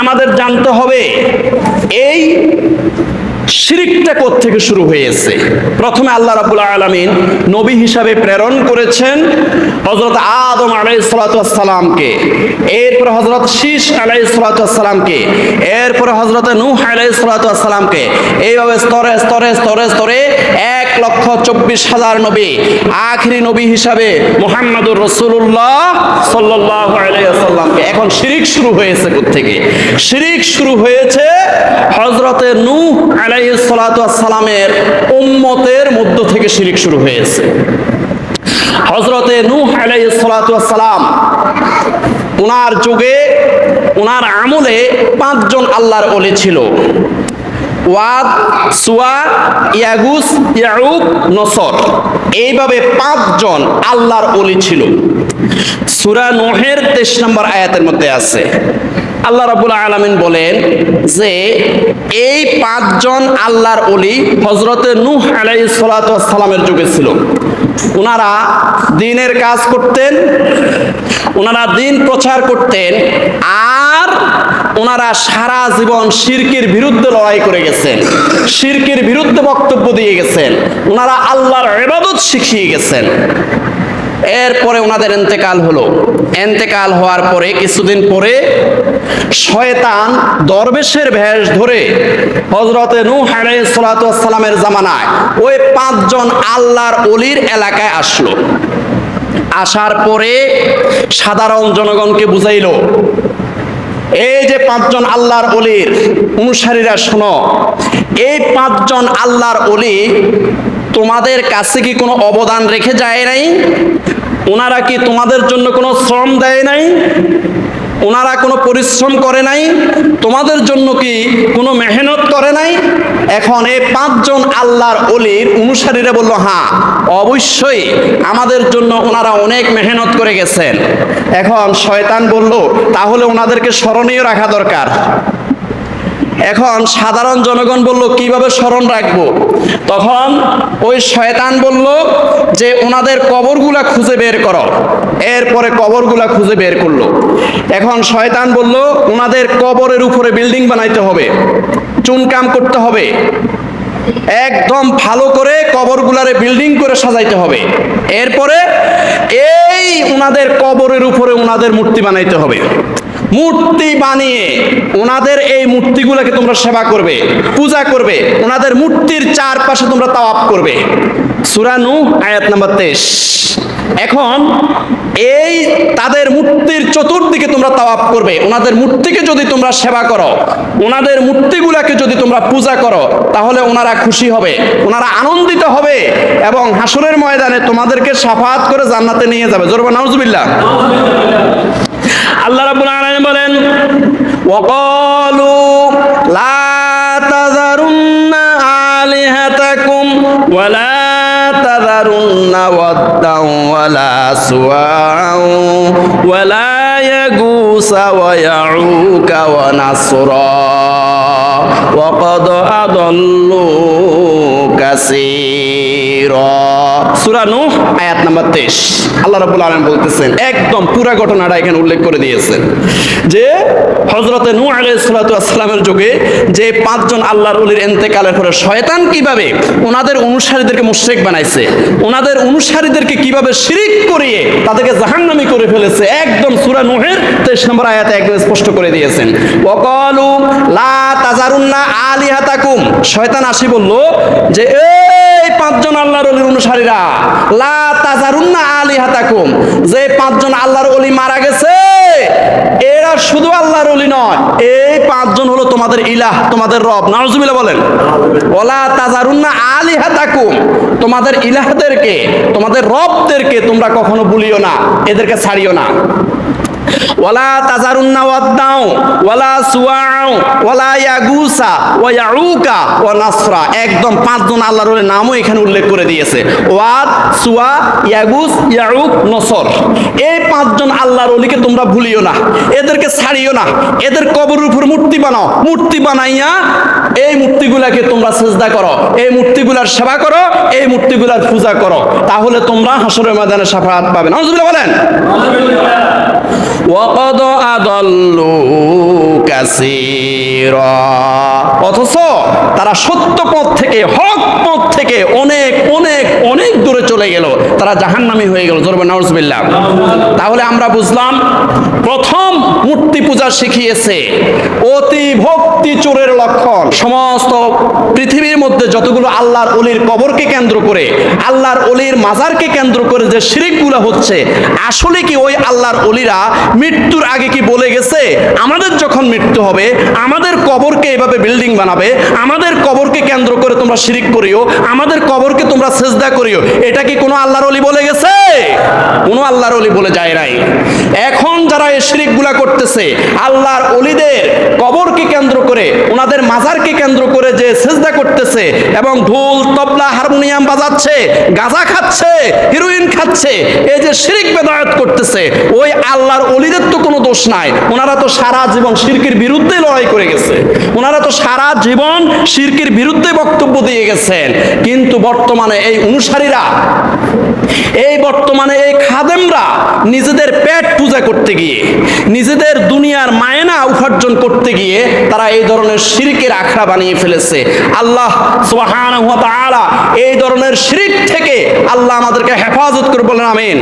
আমাদের জানতে হবে, এই শিরিকটা থেকে শুরু হয়েছে? প্রথমে আল্লাহ রাবুল আলমিন নবী হিসাবে প্রেরণ করেছেন হজরত আদম আলাই এরপর হজরত শীষ আলাই এরপরে হজরত নূহ এইভাবে স্তরে স্তরে স্তরে স্তরে লক্ষ চব্বিশ হাজার নবী, আখরি নবী হিসাবে মোহাম্মদুর রসুল্লাহ সাল্লাহ এখন শিরিক শুরু হয়েছে থেকে শিরিক শুরু হয়েছে হজরতে নূহ আলাই সালামের উম্মতের মধ্য থেকে শিরিক শুরু হয়েছে। হজরতে নূহ আলাই সালাম ওনার যুগে ওনার আমলে পাঁচজন আল্লাহর অলি ছিল। ওয়াদ, সুয়া, ইয়াগুস ইয়াউক নসর। এইভাবে পাঁচজন আল্লাহর অলি ছিল। সুরা নোহের তেইশ নম্বর আয়াতের মধ্যে আছে। আল্লাহ রাবুল আলমিন বলেন যে, এই পাঁচজন আল্লাহর অলি হজরতে নূহ আলাই সালামের যুগে ছিল। ওনারা দিনের কাজ করতেন ওনারা দিন প্রচার করতেন, আর ওনারা সারা জীবন শিরকের বিরুদ্ধে লড়াই করে গেছেন। শিরকের বিরুদ্ধে বক্তব্য দিয়ে গেছেন। ওনারা আল্লাহর এবাদত শিখিয়ে গেছেন। এরপরে ওনাদের এন্তেকাল হলো। এন্তেকাল হওয়ার পরে, কিছুদিন পরে শয়তান দরবেশের ভেষ ধরে হজরতে নূহ আলাইসালামের জামানায় ওই পাঁচজন আল্লাহর অলির এলাকায় আসলো। আসার পরে সাধারণ জনগণকে বুঝাইল এই যে পাঁচজন আল্লাহর অলির অনুসারীরা শোনো, এই পাঁচজন আল্লাহর অলি তোমাদের কাছে কি কোনো অবদান রেখে যায় নাই? ওনারা কি তোমাদের জন্য কোনো শ্রম দেয় নাই? ওনারা কোনো পরিশ্রম করে নাই? তোমাদের জন্য কি কোনো মেহনত করে নাই? এখন এই পাঁচজন আল্লাহর অলির অনুসারীরা বলল হ্যাঁ অবশ্যই আমাদের জন্য ওনারা অনেক মেহনত করে গেছেন। এখন শয়তান বলল, তাহলে ওনাদেরকে স্মরণীয় রাখা দরকার। এখন সাধারণ জনগণ বলল, কীভাবে স্মরণ রাখব? তখন ওই শয়তান বলল যে, ওনাদের কবরগুলা খুঁজে বের করো। এরপরে কবরগুলা খুঁজে বের করল। এখন শয়তান বলল, ওনাদের কবরের উপরে বিল্ডিং বানাইতে হবে, চুনকাম করতে হবে, একদম ভালো করে কবরগুলারে বিল্ডিং করে সাজাইতে হবে। এরপরে এই উনাদের কবরের উপরে উনাদের মূর্তি বানাইতে হবে। মূর্তি বানিয়ে ওনাদের এই মূর্তিগুলোকে তোমরা সেবা করবে, পূজা করবে ওনাদের মূর্তির চারপাশে তোমরা তাওয়াপ করবে। সুরানু আয়াত নাম্বার তেইশ। এখন এই তাদের মূর্তির চতুর্দিকে তোমরা তাওয়াপ করবে। ওনাদের মূর্তিকে যদি তোমরা সেবা করো, ওনাদের মূর্তিগুলাকে যদি তোমরা পূজা করো, তাহলে ওনারা খুশি হবে, ওনারা আনন্দিত হবে এবং হাসরের ময়দানে তোমাদেরকে সাফাত করে জান্নাতে নিয়ে যাবে। জোরবা নাউজুবিল্লাহ। আল্লাহ রাব্বুল আলামিন বলেন ওয়াকালু ودا ولا سواع ولا يجوس ويعوك ونصرا. وقد أضلوا كثيرا. সূরা নূহ আয়াত নাম্বার 23 আল্লাহ রাব্বুল আলামিন বলতেছেন একদম পুরো ঘটনাটা এখানে উল্লেখ করে দিয়েছেন যে হযরতে নূহ আলাইহিস সালাতু যুগে যে পাঁচজন আল্লাহর ওলির ইন্তেকালের পরে শয়তান কীভাবে ওনাদের অনুসারীদেরকে মুশরিক বানাইছে ওনাদের অনুসারীদেরকে কীভাবে শিরিক করিয়ে তাদেরকে জাহান্নামী করে ফেলেছে একদম সূরা নূহের 23 নম্বর আয়াতে একদম স্পষ্ট করে দিয়েছেন। ওয়াকালু লা তাজারুন্না আলিহাতাকুম। শয়তান আসি বলল যে এই পাঁচজন আল্লাহর ওলির অনুসারীরা, লা তাজারুন্না আলিহাতাকুম, যে পাঁচজন আল্লাহর অলি মারা গেছে, এরা শুধু আল্লাহর ওলি নয়, এই পাঁচজন হলো তোমাদের ইলাহ, তোমাদের রব। নাউজুবিল্লাহ বলেন, ওলা তাজারুন্না আলিহাতাকুম, তোমাদের ইলাহদেরকে, তোমাদের রবদেরকে তোমরা কখনো ভুলিও না, এদেরকে ছাড়িও না। ওয়ালা তাজারুন্না ওয়াদ্দাও ওয়ালা সুয়াও ওয়ালা ইয়াগুসা, ওয়া ইয়াউকা, ওয়া নাসরা। একদম পাঁচজন আল্লাহর নামও এখানে উল্লেখ করে দিয়েছে। ওয়াদ, সুয়া, ইয়াগুস, ইয়াউক, নসর। এই পাঁচজন আল্লাহর ওলিকে তোমরা ভুলিও না। এদেরকে ছাড়িও না। এদের কবরের উপর মূর্তি বানাও। মূর্তি বানাইয়া এই মূর্তিগুলাকে তোমরা সেজদা করো। এই মূর্তিগুলার সেবা করো। এই মূর্তিগুলার পূজা করো। তাহলে তোমরা হাসরের ময়দানে সাফাত পাবে নাউজুবিল্লাহ বলেন। ওয়াকদ আদল্লু কাসীরা। অথচ তারা সত্য পথ থেকে, হক পথ থেকে অনেক অনেক অনেক দূরে চলে গেল। তারা জাহান্নামি হয়ে গেল। জোরবে নওয়াজবিল্লাহ তাহলে আমরা বুঝলাম, প্রথম মূর্তি পূজা শিখিয়েছে অতি ভক্ত চোরের লক্ষণ। সমস্ত পৃথিবীর মধ্যে যতগুলো আল্লাহর অলির কবরকে কেন্দ্র করে, আল্লাহর অলির মাজারকে কেন্দ্র করে যে শিরিকগুলো হচ্ছে, আসলে কি ওই আল্লাহর অলিরা মৃত্যুর আগে কি বলে গেছে? আমাদের যখন মৃত্যু হবে, আমাদের কবরকে এভাবে বিল্ডিং বানাবে, আমাদের কবরকে কেন্দ্র করে তোমরা শিরিক করিও, আমাদের কবরকে তোমরা সেজদা করিও, এটা কি কোনো আল্লাহর অলি বলে গেছে? কোনো আল্লাহর অলি বলে যায় নাই। এখন যারা এই শিরিকগুলা করতেছে, আল্লাহর অলিদের কবরকে কেন্দ্র করে ওনাদের মাজারকে কেন্দ্র করে যে সেজদা করতেছে এবং ঢোল, তবলা, হারমোনিয়াম বাজাচ্ছে, গাঁজা খাচ্ছে হিরোইন খাচ্ছে, এই যে শিরিক বেদায়ত করতেছে, ওই আল্লাহর অলিদের তো কোনো দোষ নাই। ওনারা তো সারা জীবন শিরকির বিরুদ্ধে লড়াই করে গেছে। ওনারা তো সারা জীবন শিরকির বিরুদ্ধে বক্তব্য দিয়ে গেছেন। কিন্তু বর্তমানে এই অনুসারীরা, এই বর্তমানে এই খাদেমরা নিজেদের পেট পূজা করতে গিয়ে, নিজেদের দুনিয়ার মায়না উপার্জন করতে গিয়ে তারা এই ধরনের শিরকের আখড়া বানিয়ে ফেলেছে। আল্লাহ এই ধরনের শিরিক থেকে আল্লাহ আমাদেরকে হেফাজত করে বলেন, আমিন।